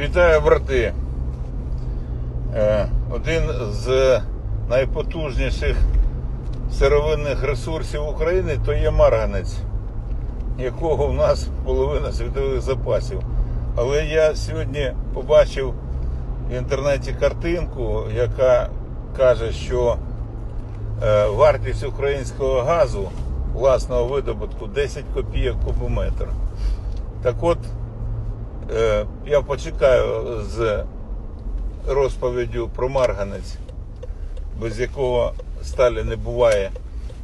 Вітаю, брати. Е, Один з найпотужніших сировинних ресурсів України то є марганець, якого в нас половина світових запасів. Але я сьогодні побачив в інтернеті картинку, яка каже, що е, вартість українського газу власного видобутку 10 копійок кубометр. Так от, я почекаю з розповіддю про марганець, без якого сталі не буває.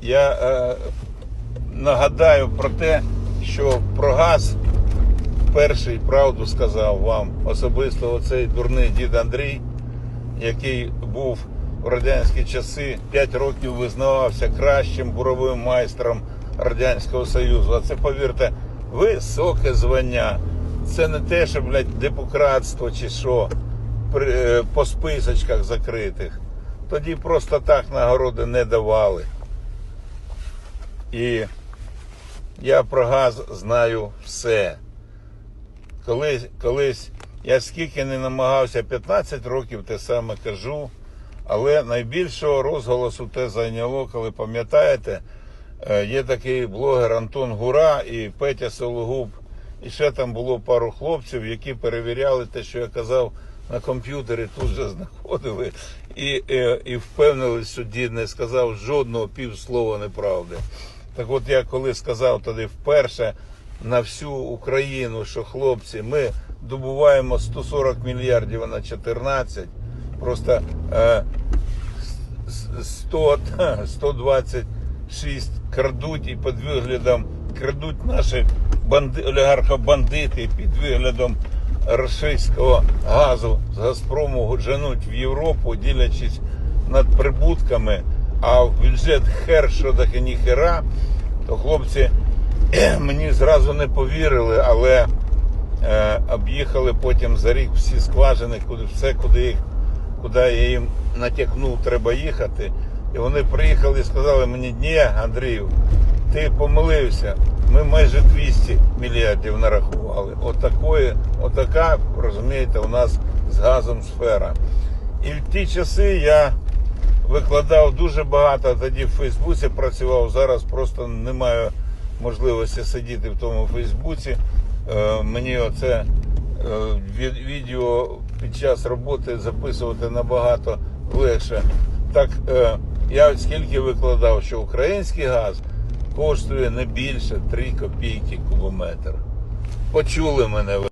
Я е, нагадаю про те, що про газ перший правду сказав вам особисто оцей дурний дід Андрій, який був в радянські часи 5 років визнавався кращим буровим майстром Радянського Союзу. А це, повірте, високе звання. Це не те, що, блядь, депутатство чи що е, по списочках закритих. Тоді просто так нагороди не давали. І я про газ знаю все. Колись, колись я скільки не намагався, 15 років те саме кажу, але найбільшого розголосу те зайняло, коли пам'ятаєте, е, є такий блогер Антон Гура і Петя Сологуб. І ще там було пару хлопців, які перевіряли те, що я казав на комп'ютері, тут же знаходили і, і, і впевнились, що дід не сказав жодного півслова неправди. Так от я коли сказав тоді вперше на всю Україну, що хлопці, ми добуваємо 140 мільярдів на 14, просто е, 100, 126 крадуть і під виглядом крадуть наші банди, олігархо-бандити під виглядом російського газу з Газпрому женуть в Європу, ділячись над прибутками, а в бюджет хер що таке ніхера, то хлопці мені зразу не повірили, але е, об'їхали потім за рік всі скважини, куди все, куди їх, куди я їм натякнув, треба їхати. І вони приїхали і сказали мені, ні, Андрію, ти помилився. Ми майже 200 мільярдів нарахували. Отакої, отака, розумієте, у нас з газом сфера. І в ті часи я викладав дуже багато, тоді в Фейсбуці працював, зараз просто не маю можливості сидіти в тому Фейсбуці. Е, мені оце е, від- відео під час роботи записувати набагато легше. Так е, я скільки викладав, що український газ коштує не більше 3 копійки кубометр. Почули мене ви.